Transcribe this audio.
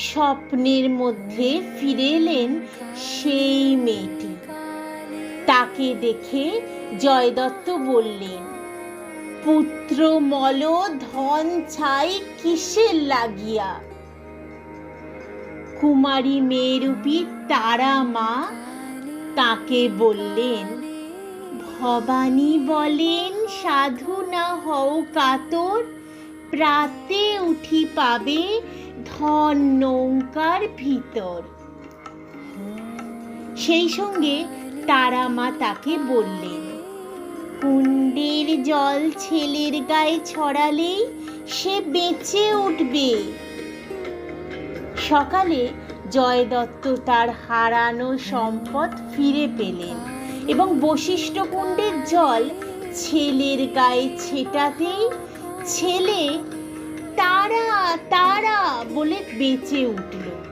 স্বপ্নের মধ্যে ফিরে এলেন সেই মেয়েটি। তাকে দেখে জয়দত্ত বললেন, পুত্র মল ধন ছাই কিসের লাগিয়া? কুমারী মেয়েরূপী তারা মা? তাকে বললেন, ভবানী বলেন, সাধু না হও কাতর, প্রাতে উঠি পাবে ধন নৌকার ভিতর। সেই সঙ্গে তারা মা তাকে বললেন, কুণ্ডের জল ছেলের গায়ে ছড়ালেই সে বেঁচে উঠবে। সকালে জয়দত্ত তার হারানো সম্পদ ফিরে পেলেন এবং বশিষ্ঠ কুণ্ডের জল ছেলের গায়ে ছেটাতেই ছেলে বেঁচে উঠল